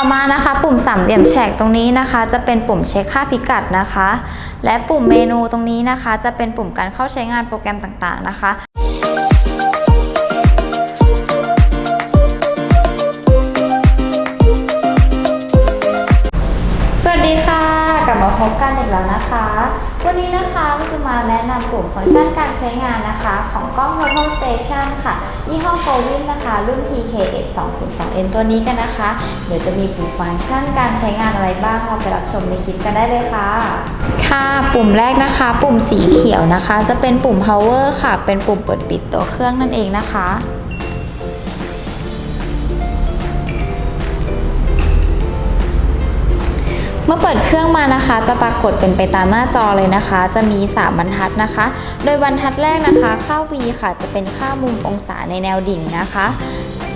ต่อมานะคะปุ่มสามเหลี่ยมแฉกตรงนี้นะคะ จะเป็นปุ่มเช็คค่าพิกัดนะคะ และปุ่มเมนูตรงนี้นะคะ จะเป็นปุ่มการเข้าใช้งานโปรแกรมต่างๆนะคะ พบกันอีกแล้วนะคะ วันนี้นะคะเราจะมาแนะนำปุ่มฟังก์ชันการใช้งานนะคะ ของกล้อง Total Station ค่ะ ยี่ห้อ g o w i n นะคะ รุ่น PKS 202N ตัวนี้กันนะคะ เดี๋ยวจะมีปุ่มฟังก์ชันการใช้งานอะไรบ้างเราไปรับชมในคลิปกันได้เลยค่ะ ค่ะ ปุ่มแรกนะคะ ปุ่มสีเขียวนะคะ จะเป็นปุ่ม power ค่ะ เป็นปุ่มเปิดปิดตัวเครื่องนั่นเองนะคะ เมื่อเปิดเครื่องมานะคะ จะปรากฏเป็นไปตามหน้าจอเลยนะคะ จะมี 3 บรรทัดนะคะ โดยบรรทัดแรกนะคะค่า V ค่ะ จะเป็นค่ามุมองศาในแนวดิ่งนะคะ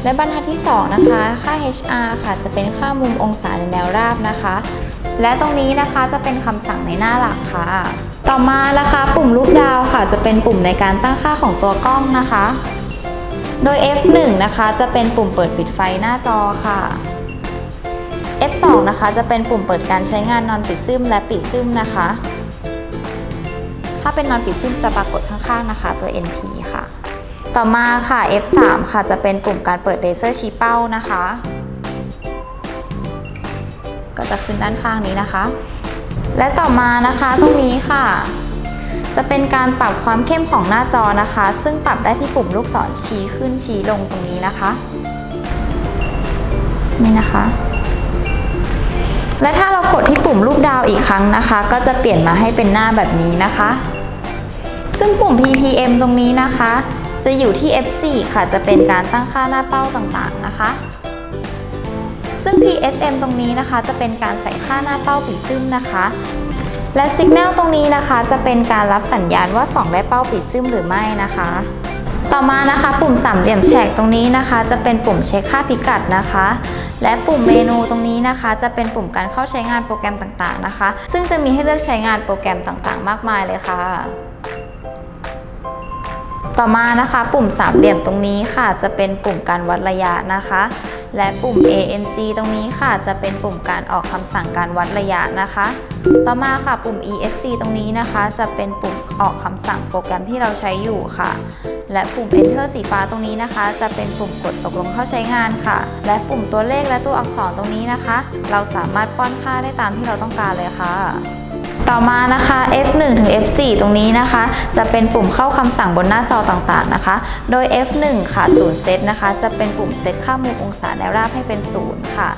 และบรรทัดที่ 2 นะคะ ค่า HR ค่ะจะเป็นค่ามุมองศาในแนวราบนะคะ และตรงนี้นะคะจะเป็นคำสั่งในหน้าหลักค่ะ ต่อมานะคะ ปุ่มลูกดาวค่ะ จะเป็นปุ่มในการตั้งค่าของตัวกล้องนะคะ โดย F1 นะคะ จะเป็นปุ่มเปิดปิดไฟหน้าจอค่ะ 2 นะคะ จะเป็นปุ่มเปิดการใช้งานนอนปิดซึมและปิดซึมนะคะ ถ้าเป็นนอนปิดซึมจะปรากฏข้างๆนะคะ ตัว NP ค่ะ ต่อมาค่ะ F3 ค่ะจะเป็นปุ่มการเปิดเลเซอร์ชี้เป้านะคะ ก็จะขึ้นด้านข้างนี้นะคะ และต่อมานะคะตรงนี้ค่ะ จะเป็นการปรับความเข้มของหน้าจอนะคะ ซึ่งปรับได้ที่ปุ่มลูกศรชี้ขึ้นชี้ลงตรงนี้นะคะ นี่นะคะ และถ้าเรากดที่ปุ่มรูปดาวอีกครั้งนะคะ ก็จะเปลี่ยนมาให้เป็นหน้าแบบนี้นะคะ ซึ่งปุ่ม ppm ตรงนี้นะคะ จะอยู่ที่ f4 ค่ะจะเป็นการตั้งค่าหน้าเป้าต่างๆนะคะ ซึ่ง psm ตรงนี้นะคะ จะเป็นการใส่ค่าหน้าเป้าปิดซึมนะคะ และ signal ตรงนี้นะคะ จะเป็นการรับสัญญาณว่าส่องได้เป้าปิดซึมหรือไม่นะคะ ต่อมานะคะ ปุ่มสามเหลี่ยมแฉกตรงนี้นะคะ จะเป็นปุ่มเช็คค่าพิกัดนะคะ และปุ่มเมนูตรงนี้นะคะ จะเป็นปุ่มการเข้าใช้งานโปรแกรมต่างๆนะคะ ซึ่งจะมีให้เลือกใช้งานโปรแกรมต่างๆ มากมายเลยค่ะต่อมานะคะ ปุ่มสามเหลี่ยมตรงนี้ค่ะ จะเป็นปุ่มการวัดระยะนะคะ และปุ่ม ANG ตรงนี้ค่ะ จะเป็นปุ่มการออกคำสั่งการวัดระยะนะคะ ต่อมาค่ะปุ่ม ESC ตรงนี้นะคะ จะเป็นปุ่มออกคำสั่งโปรแกรมที่เราใช้อยู่ค่ะ และปุ่ม Enter สีฟ้าตรงนี้นะคะ จะเป็นปุ่มกดตกลงเข้าใช้งานค่ะ และปุ่มตัวเลขและตัวอักษรตรงนี้นะคะ เราสามารถป้อนค่าได้ตามที่เราต้องการเลยค่ะต่อมานะคะ F1 ถึง F4 ตรงนี้นะคะ จะเป็นปุ่มเข้าคำสั่งบนหน้าจอต่างๆนะคะ โดย F1 ค่ะ0เซตนะคะ จะเป็นปุ่มเซตค่ามุมองศาแนวราบให้เป็น0ค่ะ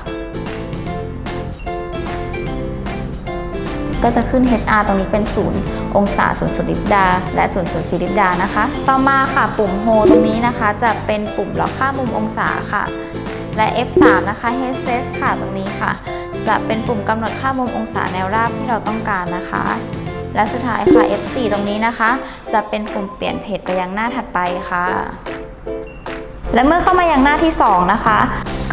ก็จะขึ้น HR ตรงนี้เป็น0องศา0 0ลิบดา และ0 0ฟิลิบดานะคะ ต่อมาค่ะปุ่ม Hold ตรงนี้นะคะ จะเป็นปุ่มล็อกค่ามุมองศาค่ะ และ F3 นะคะ Head Set ค่ะตรงนี้ค่ะ จะเป็นปุ่มกำหนดค่ามุมองศาแนวราบที่เราต้องการนะคะและสุดท้ายค่ะ F4 ตรงนี้นะคะ จะเป็นปุ่มเปลี่ยนเพจไปยังหน้าถัดไปค่ะ และเมื่อเข้ามายังหน้าที่ 2 นะคะ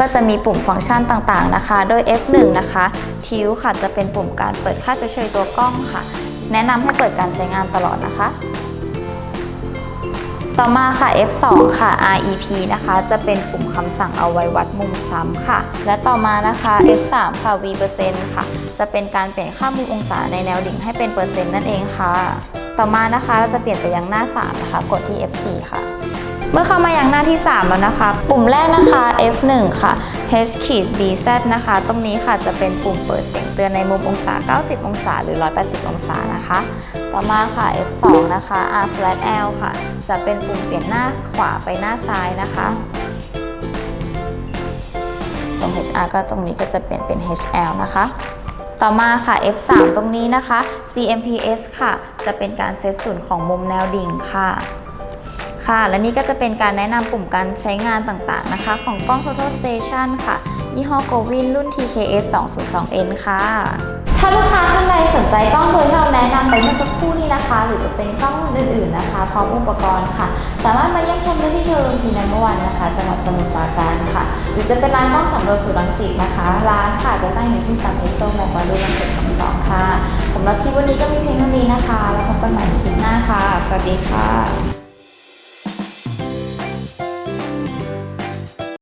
ก็จะมีปุ่มฟังก์ชันต่างๆนะคะ โดย F1 นะคะทิวค่ะจะเป็นปุ่มการเปิดค่าเฉยๆตัวกล้องค่ะ แนะนำให้เปิดการใช้งานตลอดนะคะ ต่อมาค่ะ F2 ค่ะ REP นะคะ จะเป็นปุ่มคำสั่งเอาไว้วัดมุมซ้ำค่ะ และต่อมานะคะ F3 ค่ะ V เปอร์เซ็นต์ค่ะ จะเป็นการเปลี่ยนค่ามุมองศาในแนวดิ่งให้เป็นเปอร์เซ็นต์นั่นเองค่ะ ต่อมานะคะเราจะเปลี่ยนไปยังหน้า 3 นะคะ กดที่ F4 ค่ะ เมื่อเข้ามาอยังหน้าที่ 3 แล้วนะคะ ปุ่มแรกนะคะ F1 ค่ะ H keys DZ นะคะ ตรงนี้ค่ะจะเป็นปุ่มเปิดเสียงเตือนในมุมองศา 90 องศา หรือ 180 องศานะคะ ต่อมาค่ะ F2 นะคะ R L ค่ะ จะเป็นปุ่มเปลี่ยนหน้าขวาไปหน้าซ้ายนะคะตรง HR ก็ตรงนี้ก็จะเปลี่ยนเป็น HL นะคะ ต่อมาค่ะ F3 ตรงนี้นะคะ CMPS ค่ะ จะเป็นการเซตศูนย์ของมุมแนวดิ่งค่ะ ค่ะ และนี่ก็จะเป็นการแนะนำปุ่มการใช้งานต่างๆนะคะ ของกล้อง Total Station ค่ะ ยี่ห้อ g o w i n รุ่น TKS 202N ค่ะ ถ้าลูกค้าท่านใดสนใจกล้องตัวที่เราแนะนำไปเมื่อสักครู่นี้นะคะ หรือจะเป็นกล้องอื่นๆนะคะ พร้อมอุปกรณ์ค่ะ สามารถมาเยี่ยมชมได้ที่โชว์รูมพีนัมเบอร์วันนะคะจังหวัดสมุทรปราการค่ะ หรือจะเป็นร้านกล้องสำรวจสู่รังสิตนะคะ ร้านค่ะจะตั้งอยู่ที่ปั๊มเอสโซโมบารุ่นรังสิตทั้งสองค่ะสำหรับคลิปวันนี้ก็มีเพียงเท่านี้นะคะ แล้วพบกันใหม่คลิปหน้าค่ะ สวัสดีค่ะ